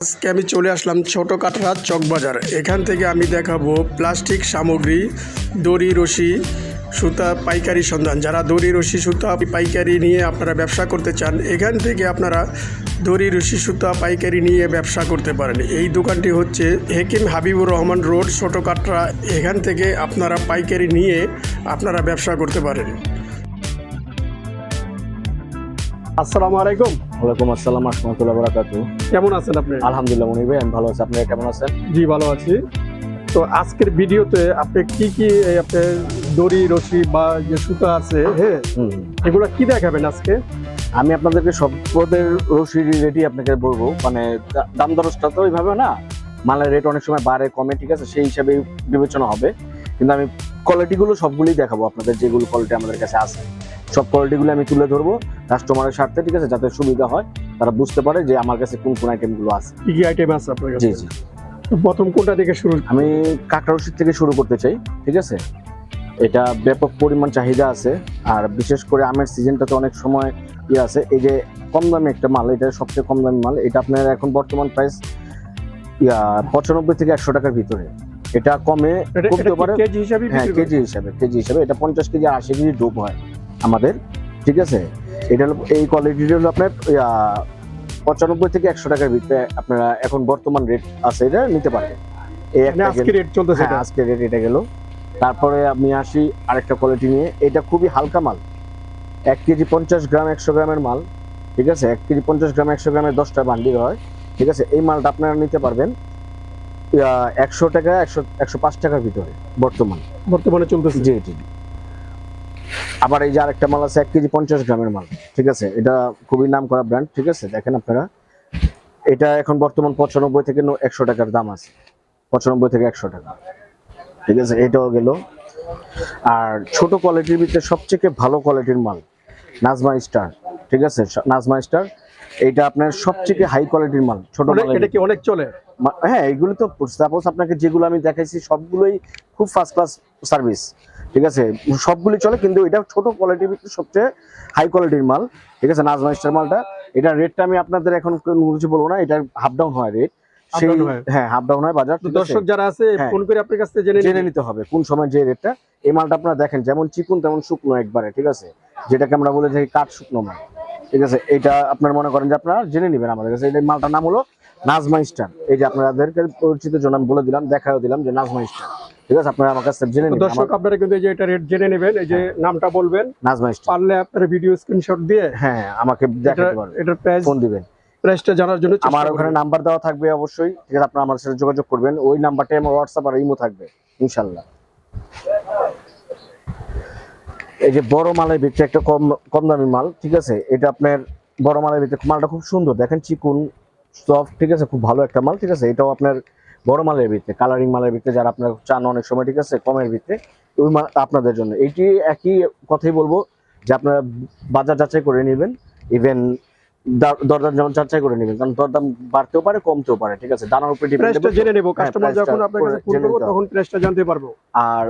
আজকে আমি চলে আসলাম ছোট কাটরা চকবাজার। এখান থেকে আমি দেখাবো প্লাস্টিক সামগ্রী, দড়ি, রশি, সুতা, পাইকারি সন্ধান। যারা দড়ি, রশি, সুতা, পাইকারি নিয়ে আপনারা ব্যবসা করতে চান, এখান থেকে আপনারা দড়ি, রশি, সুতা, পাইকারি নিয়ে ব্যবসা করতে পারেন। এই দোকানটি হচ্ছে হেকিম হাবিবুর রহমান রোড ছোট কাটরা এখান থেকে আপনারা পাইকারি নিয়ে আপনারা ব্যবসা করতে পারেন। আসসালামু আলাইকুম। ওয়ালাইকুম আসসালাম রহমতুল্লাহ বরাকাতু কেমন আছেন আপনি? আলহামদুলিল্লাহ মনির ভাই আমি ভালো আছি। আপনারা কেমন আছেন? জি ভালো আছি। তো আজকের ভিডিওতে আপনি কি কি এই আপনার দড়ি রশি বা যে সুতা আছে হ্যাঁ এগুলো কি দেখাবেন আজকে? আমি আপনাদেরকে সব পদের রশি রেটই আপনাকে বলব। মানে দাম দরজটা তো ওইভাবে না মালের রেট অনেক সময় বাড়ে কমে ঠিক আছে সেই হিসাবে বিবেচনা হবে। কিন্তু আমি কোয়ালিটিগুলো সবগুলোই দেখাবো আপনাদের যেগুলো কোয়ালিটি আমাদের কাছে আছে। সব কোয়ালিটিগুলো আমি তুলে ধরবো কাস্টমারের স্বার্থে ঠিক আছে? যাতে সুবিধা হয় তারা বুঝতে পারে যে আমার কাছে কোন কোন আইটেমগুলো আছে। কি কি আইটেম আছে আপনার কাছে? জি জি। প্রথম কোনটা থেকে শুরু? আমি কাঁকড়া রশিদ থেকে শুরু করতে চাই ঠিক আছে? এটা ব্যাপক পরিমাণ চাহিদা আছে আর বিশেষ করে আমের সিজনটাতে অনেক সময় ইয়ে আছে এই যে কম দামি একটা মাল এটা সবচেয়ে কম দামি মাল এটা আপনার এখন বর্তমান প্রাইস পঁচানব্বই থেকে একশো টাকার ভিতরে। এটা কমে কমতে পারে কেজি হিসাবে হ্যাঁ কেজি হিসাবে কেজি হিসাবে। এটা পঞ্চাশ কেজি আশি কেজি ডুব হয়। আমাদের ঠিক আছে? এটা হলো এই কোয়ালিটিটা হলো আপনার পঁচানব্বই থেকে একশো টাকার ভিতরে আপনারা এখন বর্তমান রেট আছে এটা নিতে পারবেন এই একটা আজকে রেট চলতেছে হ্যাঁ, আজকে রেট এটা গেল। তারপরে আমি আসি আরেকটা কোয়ালিটি নিয়ে। এটা খুবই হালকা মাল। এক কেজি পঞ্চাশ গ্রাম একশো গ্রামের মাল ঠিক আছে? এক কেজি পঞ্চাশ গ্রাম একশো গ্রামের দশটা বান্ডিল হয় ঠিক আছে? এই মালটা আপনারা নিতে পারবেন একশো টাকা একশো একশো পাঁচ টাকার ভিতরে বর্তমান। বর্তমানে চলতেছে। জি জি। আবার এই যে আরেকটা মাল আছে এক কেজি পঞ্চাশ গ্রামের মাল। ঠিক আছে? এটা খুবই নাম করা ব্র্যান্ড ঠিক আছে? দেখেন আপনারা। এটা এখন বর্তমান পঁচানব্বই থেকে একশো টাকার দাম আছে। পঁচানব্বই থেকে একশো টাকা। ঠিক আছে? এটাও গেল। আর ছোট কোয়ালিটির ভিতরে সবচেয়ে ভালো কোয়ালিটির মাল নাজমা স্টার ঠিক আছে? নাজমা স্টার এইটা আপনার সবচেয়ে হাই কোয়ালিটির মাল ছোট অনেক- এটা কি অনেক চলে? হ্যাঁ এগুলো তো সাপোজ আপনাকে যেগুলো আমি দেখাইছি সবগুলোই খুব ফার্স্ট ক্লাস সার্ভিস ঠিক আছে? সবগুলি চলে কিন্তু এটা ছোট কোয়ালিটির ভিতরে সবচেয়ে হাই কোয়ালিটির মাল ঠিক আছে? নাজমা স্টার মালটা। এটা রেটটা আমি আপনাদের এখন কিছু বলব না এটা হাফ ডাউন হয় রেট সেই হ্যাঁ। হাফ ডাউন হয় বাজার? দর্শক যারা আছে হ্যাঁ। ফোন করে আপনার কাছ জেনে জেনে নিতে হবে কোন সময় যে রেটটা এই মালটা আপনারা দেখেন যেমন চিকুন তেমন শুকনো একবারে ঠিক আছে? যেটাকে আমরা বলে থাকি কাঠ শুকনো মাল ঠিক আছে? এটা আপনার মনে করেন যে আপনারা জেনে নেবেন আমাদের কাছে। এই মালটার নাম হলো নাজমা স্টার এই যে আপনাদেরকে পরিচিত জন্য আমি বলে দিলাম দেখাও দিলাম যে নাজমা স্টার ঠিক আছে আপনারা আমার কাছে জেনে নেবেন। দর্শক আপনারা কিন্তু এই যে এটা রেট জেনে নেবেন এই যে নামটা বলবেন নাজমা স্টার পারলে আপনার ভিডিও স্ক্রিনশট দিয়ে হ্যাঁ আমাকে এটা দেখাতে পারবেন। এটার প্রাইস ফোন দিবেন। প্রাইসটা জানার জন্য আমার ওখানে নাম্বার দেওয়া থাকবে অবশ্যই। ঠিক আছে আপনারা আমার সাথে যোগাযোগ করবেন। ওই নাম্বারটাই আমার হোয়াটসঅ্যাপ আর ইমো থাকবে ইনশাল্লাহ এই যে বড় মালের ভিতরে একটা কম কম দামি মাল ঠিক আছে? এটা আপনার বড় মালের ভিতরে মালটা খুব সুন্দর। দেখেন চিকুন সফট ঠিক আছে? খুব ভালো একটা মাল ঠিক আছে? এটাও আপনার বড় মালের ভিতরে কালারিং মালের ভিতরে যারা আপনার চান অনেক সময় ঠিক আছে কমের ভিতরে ওই মাল আপনাদের জন্য। এইটি একই কথাই বলব যে আপনারা বাজার যাচাই করে নেবেন ইভেন দরদাম যেমন যাচাই করে নেবেন কারণ দরদাম বাড়তেও পারে কমতেও পারে ঠিক আছে? দানার উপরে প্রাইসটা ডিপেন্ড জেনে নেব হ্যাঁ, কাস্টমার যখন আপনার কাছে ফোন জেনে করব নিতে হবে। তখন প্রাইসটা জানতে পারব। আর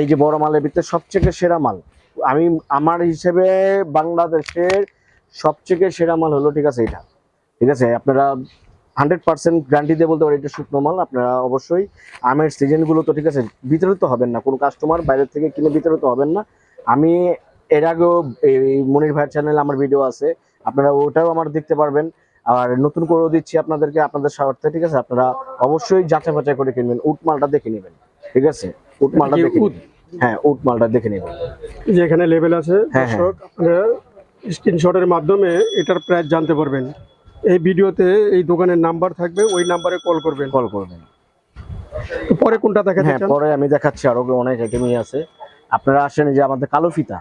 এই যে বড় মালের ভিতরে সবচেয়ে সেরা মাল আমি আমার হিসেবে বাংলাদেশের সবচেয়ে সেরা মাল হলো ঠিক আছে এটা। ঠিক আছে আপনারা হান্ড্রেড পার্সেন্ট গ্যারান্টি দিয়ে বলতে পারি এটা শুকনো মাল আপনারা অবশ্যই আমের সিজনগুলো তো ঠিক আছে বিতরিত হবেন না কোনো কাস্টমার বাইরে থেকে কিনে বিতরিত হবেন না। আমি এর আগেও এই মনির ভাইয়ের চ্যানেলে আমার ভিডিও আছে আপনারা ওটাও আমার দেখতে পারবেন। আর নতুন করেও দিচ্ছি আপনাদেরকে আপনাদের স্বার্থে ঠিক আছে? আপনারা অবশ্যই যাচাই বাছাই করে কিনবেন উট মালটা দেখে নেবেন ঠিক আছে? উট মালটা দেখে হ্যাঁ উট মালটা দেখে নেবেন। যে এখানে লেভেল আছে হ্যাঁ, হ্যাঁ। দর্শক আপনারা স্ক্রিনশটের মাধ্যমে এটার প্রাইস জানতে পারবেন। এই ভিডিওতে এই দোকানের নাম্বার থাকবে ওই নাম্বারে কল করবেন। কল করবেন। পরে কোনটা দেখাতে হ্যাঁ পরে আমি দেখাচ্ছি আরও অনেক আইটেমই আছে। আপনারা আসেন এই যে আমাদের কালো ফিতা।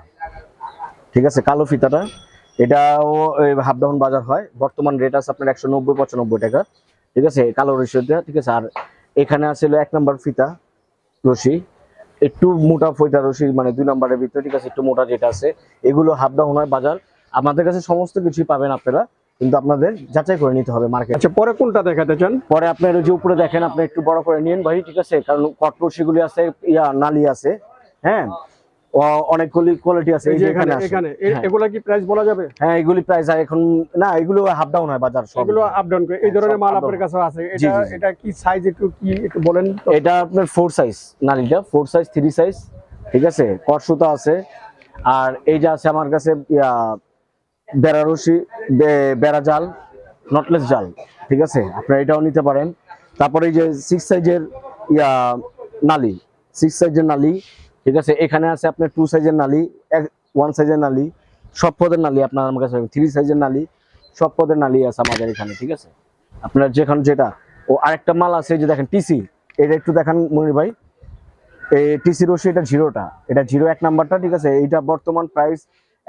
ঠিক আছে কালো ফিতাটা। এটাও হাফ ডাউন বাজার হয়। বর্তমান রেট আছে আপনার একশো নব্বই পঁচানব্বই টাকা। ঠিক আছে কালো রশিটা ঠিক আছে। আর এখানে আছে এক নম্বর ফিতা রশি। একটু মোটা ফইতা রশি মানে দুই নাম্বারের ভিতরে ঠিক আছে একটু মোটা যেটা আছে এগুলো হাফ ডাউন হয় বাজার। আমাদের কাছে সমস্ত কিছুই পাবেন আপনারা। কিন্তু আপনাদের যাচাই করে নিতে হবে মার্কেট আচ্ছা পরে কোনটা দেখাতে চান? পরে আপনার ওই যে উপরে দেখেন আপনি একটু বড় করে নিন ভাই ঠিক আছে? কারণ কটরসিগুলি আছে ইয়া নালি আছে হ্যাঁ? অনেকগুলি কোয়ালিটি আছে এই যে এখানে এখানে হ্যাঁ। এগুলা কি প্রাইস বলা যাবে? হ্যাঁ এগুলি প্রাইস এখন না এগুলো হাফ ডাউন হয় বাজার সব। এগুলো আপ ডাউন করে এই হ্যাঁ, ধরনের মাল আপনার কাছে আছে। এটা। এটা কি সাইজ একটু কি একটু বলেন এটা আপনার ফোর সাইজ নারীটা ফোর সাইজ থ্রি সাইজ ঠিক আছে? কট সুতা আছে আর এই যে আছে আমার কাছে ইয়া, বেড়ারসি বেড়া জাল নটলেস জাল, ঠিক আছে? আপনারা এটাও নিতে পারেন। তারপরে এই যে সিক্স সাইজের ইয়া, নালি সিক্স সাইজের নালি, ঠিক আছে? এখানে আছে আপনার টু সাইজের নালি, এক ওয়ান সাইজের নালি, সব পদের নালি আপনার আমার কাছে থ্রি সাইজের নালি, সব পদের নালি আছে আমাদের এখানে, ঠিক আছে? আপনার যেখানে যেটা। ও আরেকটা মাল আছে যে দেখেন টিসি এটা একটু দেখান মনির ভাই। এই টিসি রশি, এটা জিরোটা এটা জিরো এক নাম্বারটা, ঠিক আছে? এইটা বর্তমান প্রাইস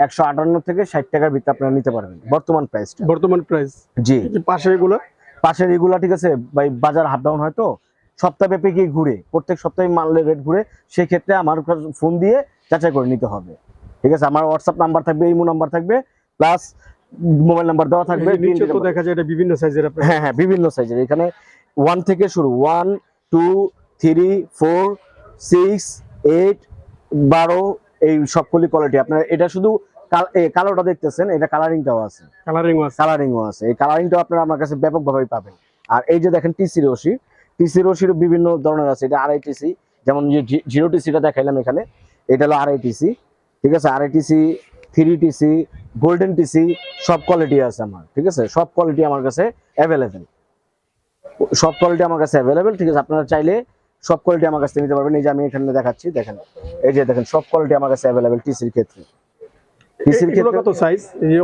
একশো আটান্ন থেকে ষাট টাকার ভিতরে আপনারা নিতে পারবেন। বর্তমান প্রাইসটা বর্তমান প্রাইস জি। পাশে এগুলো? পাশের এগুলা ঠিক আছে ভাই বাজার হাফ ডাউন হয় তো সপ্তাহব্যাপী কি ঘুরে প্রত্যেক সপ্তাহে মালের রেট ঘুরে সেই ক্ষেত্রে আমার ফোন দিয়ে যাচাই করে নিতে হবে। ঠিক আছে আমার হোয়াটসঅ্যাপ নাম্বার থাকবে ইমো নাম্বার থাকবে প্লাস মোবাইল নাম্বার দেওয়া থাকবে নিচে তো দেখা যায় এটা বিভিন্ন সাইজের হ্যাঁ হ্যাঁ বিভিন্ন সাইজের এখানে ওয়ান থেকে শুরু one two three four six eight বারো এই সবগুলি কোয়ালিটি আপনার এটা শুধু কালোটা দেখতেছেন এটা কালারিংটাও আছে। কালারিং কালারিংও আছে। এই কালারিংটাও আপনারা আমার কাছে ব্যাপকভাবেই পাবেন। আর এই যে দেখেন টিসি রশি টিসি রশির বিভিন্ন ধরনের আছে। এটা আড়াই টিসি যেমন যে জিরো টিসিটা দেখাইলাম এখানে এটা হলো আড়াই টিসি ঠিক আছে? আড়াই TC three TC golden TC সব কোয়ালিটি আছে আমার ঠিক আছে? সব কোয়ালিটি আমার কাছে অ্যাভেলেবেল সব কোয়ালিটি আমার কাছে অ্যাভেলেবেল ঠিক আছে? আপনারা চাইলে সব কোয়ালিটি আমার কাছে নিতে পারবেন। এই যে আমি এখানে দেখাচ্ছি দেখেন। এই যে দেখেন সব কোয়ালিটি আমার কাছে অ্যাভেলেবেল টিসির ক্ষেত্রে। টিসির ক্ষেত্রে কত সাইজ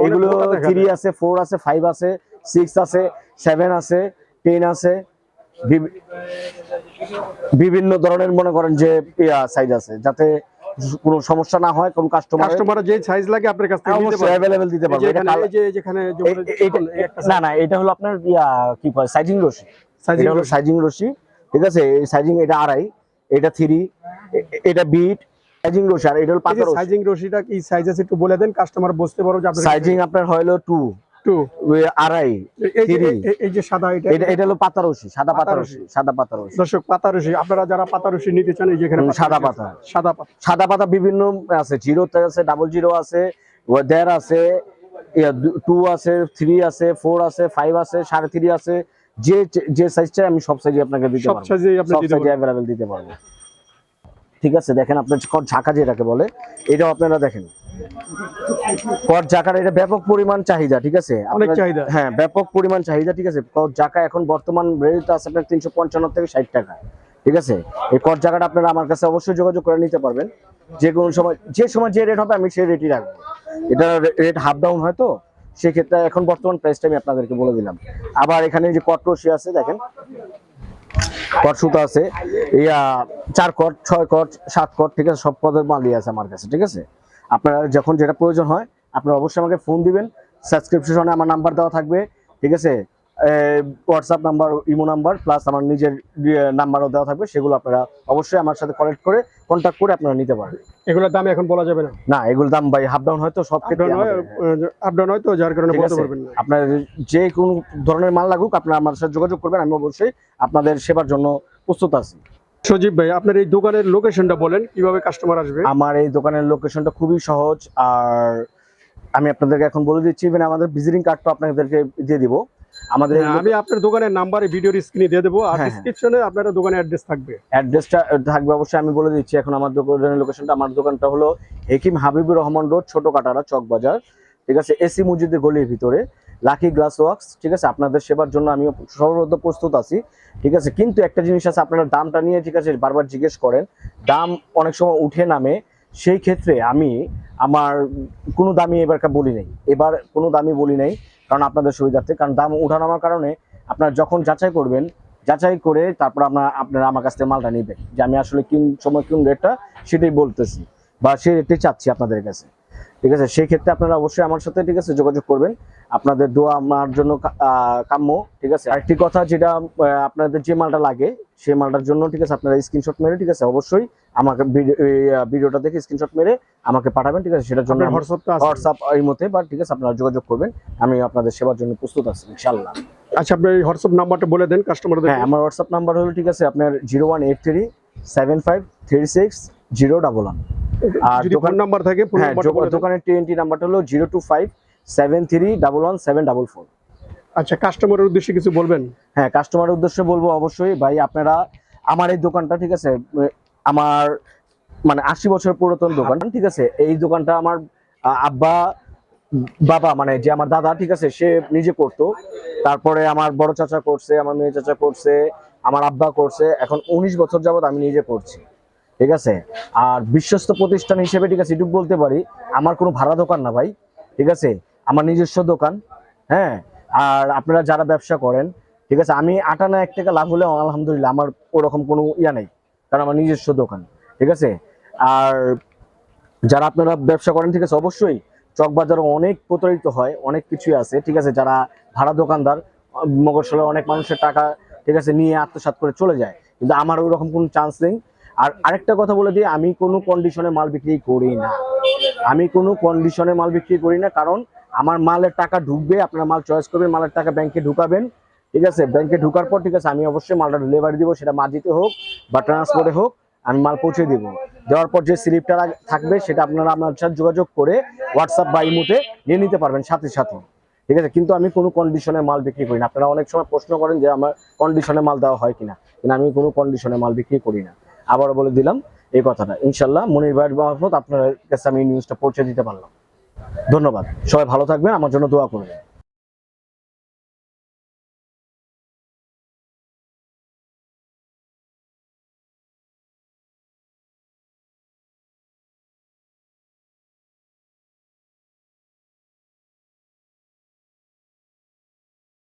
এগুলো থ্রি আছে ফোর আছে ফাইভ আছে সিক্স আছে সেভেন আছে টেন আছে। বিভিন্ন ধরনের মনে করেন যে সাইজ আছে যাতে কোনো সমস্যা না হয় কোন কাস্টমার কাস্টমার যে সাইজ লাগে আপনার কাছ থেকে নিতে দিতে পারবে। এটা এই যে না না এটা হলো আপনার কি কয় সাইজিং রশি। সাইজ এটা হলো সাইজিং রশি ঠিক আছে? সাইজিং এটা আড়াই এটা থ্রি এটা বিট সাইজিং রশি আর এটা হলো পাতা রশি। সাইজিং রশিটা কি সাইজ আছে একটু বলে দেন কাস্টমার বুঝতে পারো যে আপনার সাইজিং আপনার হলো টু একটু আড়াই এই যে এই- এই যে সাদা এটা এটা এটা হলো পাতা রশি সাদা পাতা রশি সাদা পাতা রশি। দর্শক পাতা রশি। আপনারা যারা পাতা রশি নিতে চান এই যেখানে সাদা পাতা। সাদা পাতা। সাদা পাতা বিভিন্ন আছে জিরো আছে ডাবল জিরো আছে দেড় আছে টু আছে থ্রি আছে ফোর আছে ফাইভ আছে সাড়ে থ্রি আছে। যে যে সাইজ চাই আমি সব সাইজে আপনাকে দিতে পারব। আপনি সব সাইজে অ্যাভেলেবেল দিতে পারব। ঠিক আছে দেখেন আপনার কট ঝাঁকা যেটাকে বলে এটাও আপনারা দেখেন। কট ঝাঁকার এটা ব্যাপক পরিমাণ চাহিদা ঠিক আছে? অনেক আপনার- চাহিদা। হ্যাঁ ব্যাপক পরিমাণ চাহিদা ঠিক আছে? কট ঝাঁকা এখন বর্তমান রেট আছে আপনার তিনশো পঞ্চান্ন থেকে ষাট টাকা ঠিক আছে? এই কট জায়গাটা আপনারা আমার কাছে অবশ্যই যোগাযোগ করে নিতে পারবেন। যে কোনো সময় যে সময় যে রেট হবে আমি সেই রেটই রাখব। এটা রেট হাফ ডাউন হয় তো সেক্ষেত্রে এখন বর্তমান প্রাইসটা আমি আপনাদেরকে বলে দিলাম। আবার এখানে যে কট রশি আছে দেখেন। কট সুতা আছে। ইয়া, চার কট, ছয় কট, সাত কট, ঠিক আছে, সব পদের মালই আছে আমার কাছে, ঠিক আছে? আপনারা যখন যেটা প্রয়োজন হয়, আপনারা অবশ্যই আমাকে ফোন দিবেন। সাবস্ক্রিপশনে আমার নাম্বার দেওয়া থাকবে, ঠিক আছে? WhatsApp number Imo number plus আমার নিজের নাম্বারও দেওয়া থাকবে সেগুলো আপনারা অবশ্যই আমার সাথে কালেক্ট করে কন্ট্যাক্ট করে আপনারা নিতে পারবেন। এগুলোর দাম এখন বলা যাবে না? না এগুলোর দাম ভাই হাফ ডাউন হয়তো সব ক্ষেত্রে আপডাউন ডাউন আমাদের- আপডাউন হয় তো যার কারণে বলতে পারবেন না। আপনার যে কোনো ধরনের মাল লাগুক আপনারা আমার সাথে যোগাযোগ করবেন আমি অবশ্যই আপনাদের সেবার জন্য প্রস্তুত আছি। সজীব ভাই আপনার এই দোকানের লোকেশনটা বলেন কীভাবে কাস্টমার আসবে? আমার এই দোকানের লোকেশনটা খুবই সহজ আর আমি আপনাদেরকে এখন বলে দিচ্ছি মানে আমাদের ভিজিটিং কার্ডটা আপনাদেরকে দিয়ে দিব। আমাদের হ্যাঁ, আমি আপনার দোকানের নাম্বার ভিডিওর স্ক্রিনে দিয়ে দেবো আর হ্যাঁ, হ্যাঁ। আপনার দোকানের অ্যাড্রেস থাকবে। অ্যাড্রেসটা থাকবে অবশ্যই আমি বলে দিচ্ছি এখন আমার দোকানের লোকেশনটা আমার দোকানটা হলো হেকিম হাবিবুর রহমান রোড ছোট কাটারা চক বাজার ঠিক আছে? এসি মসজিদের গলির ভিতরে লাকি গ্লাস ওয়ার্কস ঠিক আছে? আপনাদের সেবার জন্য আমি সর্বদা প্রস্তুত আছি ঠিক আছে? কিন্তু একটা জিনিস আছে আপনারা দামটা নিয়ে ঠিক আছে বারবার জিজ্ঞেস করেন। দাম অনেক সময় উঠে নামে সেই ক্ষেত্রে আমি আমার কোনো দামি এবারকার বলি নাই। এবার কোনো দামি বলি নাই কারণ আপনাদের সুবিধার্থে, কারণ দাম উঠানামার কারণে আপনার যখন যাচাই করবেন, যাচাই করে তারপর আপনার, আপনারা আমার কাছ থেকে মালটা নেবেন। যে আমি আসলে কোন, সময় কোন রেটটা সেটাই বলতেছি বা সেই রেটটাই চাচ্ছি আপনাদের কাছে। ঠিক আছে? সেই ক্ষেত্রে আপনারা অবশ্যই আমার সাথে ঠিক আছে যোগাযোগ করবেন। আপনাদের দোয়া আমার জন্য কাম্য ঠিক আছে? আরেকটি কথা যেটা আপনাদের যে মালটা লাগে সেই মালটার জন্য ঠিক আছে আপনারা স্ক্রিনশট মেরে ঠিক আছে অবশ্যই আমাকে ভিডিওটা দেখে স্ক্রিনশট মেরে আমাকে পাঠাবেন ঠিক আছে? সেটার জন্য হোয়াটসঅ্যাপ এই মতে বা ঠিক আছে আপনারা যোগাযোগ করবেন। আমি আপনাদের সেবার জন্য প্রস্তুত আছি ইনশাল্লাহ আচ্ছা আপনার এই হোয়াটসঅ্যাপ নাম্বারটা বলে দেন কাস্টমারদের হ্যাঁ আমার হোয়াটসঅ্যাপ নাম্বার হলো ঠিক আছে আপনার zero one eight three seven five three six zero double one আর দোকান নাম্বার থাকে হ্যাঁ। দোকানের টিএনটি নাম্বারটা হলো zero two five seven three double one seven double four আচ্ছা কাস্টমারের উদ্দেশ্যে কিছু বলবেন? হ্যাঁ কাস্টমারের উদ্দেশ্যে বলব অবশ্যই ভাই আপনারা আমার এই দোকানটা ঠিক আছে আমার মানে আশি বছর পুরাতন দোকান ঠিক আছে এই দোকানটা আমার আব্বা বাবা মানে যে আমার দাদা ঠিক আছে সে নিজে করতো। তারপরে আমার বড় চাচা করছে আমার মেয়ে চাচা করছে আমার আব্বা করছে এখন উনিশ বছর যাবত আমি নিজে করছি। ঠিক আছে? আর বিশ্বস্ত প্রতিষ্ঠান হিসেবে, ঠিক আছে, এটুকু বলতে পারি, আমার কোনো ভাড়া দোকান না ভাই, ঠিক আছে? আমার নিজস্ব দোকান হ্যাঁ? আর আপনারা যারা ব্যবসা করেন, ঠিক আছে, আমি আটানা এক টাকা লাভ হলে আলহামদুলিল্লাহ আমার ওরকম কোনো ইয়া নেই, কারণ আমার নিজস্ব দোকান, ঠিক আছে? আর যারা আপনারা ব্যবসা করেন, ঠিক আছে, অবশ্যই চকবাজারে অনেক প্রতারিত হয়, অনেক কিছুই আছে, ঠিক আছে? যারা ভাড়া দোকানদার মগরশালে অনেক মানুষের টাকা, ঠিক আছে, নিয়ে আত্মসাৎ করে চলে যায়, কিন্তু আমার ওই রকম কোনো চান্স নেই। আর আরেকটা কথা বলে দিই, আমি কোনো কন্ডিশনে মাল বিক্রি করি না। আমি কোনো কন্ডিশনে মাল বিক্রি করি না, কারণ আমার মালের টাকা ঢুকবে, আপনারা মাল চয়েস করবেন, মালের টাকা ব্যাংকে ঢুকাবেন, ঠিক আছে? ব্যাংকে ঢুকার পর, ঠিক আছে, আমি অবশ্যই মালটা ডেলিভারি দিব, সেটা মাঝিতে হোক বা ট্রান্সপোর্টে হোক, আমি মাল পৌঁছে দিব। দেওয়ার পর যে স্লিপটা থাকবে, সেটা আপনারা আমার সাথে যোগাযোগ করে হোয়াটসঅ্যাপ বা ইমোতে নিয়ে নিতে পারবেন সাথে সাথে। ঠিক আছে? কিন্তু আমি কোনো কন্ডিশনে মাল বিক্রি করি না। আপনারা অনেক সময় প্রশ্ন করেন যে আমার কন্ডিশনে মাল দেওয়া হয় কিনা। কিন্তু আমি কোনো কন্ডিশনে মাল বিক্রি করি না। আবারও বলে দিলাম এই কথাটা। ইনশাল্লাহ মনির ভাইয়ের মারফত আপনার কাছে আমি নিউজটা পৌঁছে দিতে পারলাম। ধন্যবাদ। সবাই ভালো থাকবেন, আমার জন্য দোয়া করবেন।